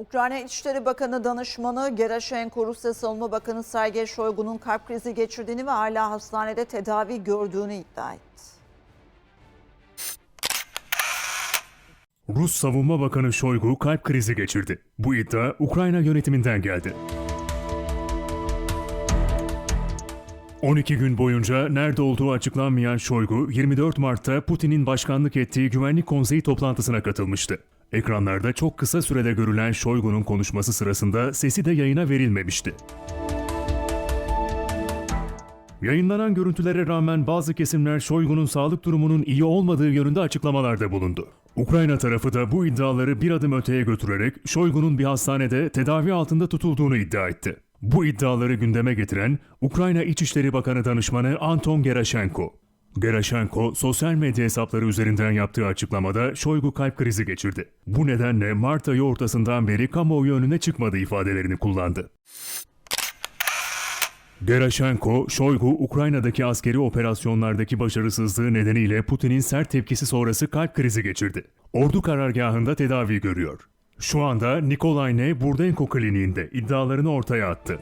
Ukrayna İçişleri Bakanı danışmanı Gerashenko Rusya Savunma Bakanı Sergey Shoigu'nun kalp krizi geçirdiğini ve hala hastanede tedavi gördüğünü iddia etti. Rus Savunma Bakanı Shoigu kalp krizi geçirdi. Bu iddia Ukrayna yönetiminden geldi. 12 gün boyunca nerede olduğu açıklanmayan Shoigu, 24 Mart'ta Putin'in başkanlık ettiği Güvenlik Konseyi toplantısına katılmıştı. Ekranlarda çok kısa sürede görülen Shoigu'nun konuşması sırasında sesi de yayına verilmemişti. Yayınlanan görüntülere rağmen bazı kesimler Shoigu'nun sağlık durumunun iyi olmadığı yönünde açıklamalarda bulundu. Ukrayna tarafı da bu iddiaları bir adım öteye götürerek Shoigu'nun bir hastanede tedavi altında tutulduğunu iddia etti. Bu iddiaları gündeme getiren Ukrayna İçişleri Bakanı Danışmanı Anton Gerashenko. Gerashenko, sosyal medya hesapları üzerinden yaptığı açıklamada Shoigu kalp krizi geçirdi. Bu nedenle Mart ayı ortasından beri kamuoyu önüne çıkmadı ifadelerini kullandı. Gerashenko, Shoigu, Ukrayna'daki askeri operasyonlardaki başarısızlığı nedeniyle Putin'in sert tepkisi sonrası kalp krizi geçirdi. Ordu karargahında tedavi görüyor. Şu anda Nikolayne Burdenko kliniğinde iddialarını ortaya attı.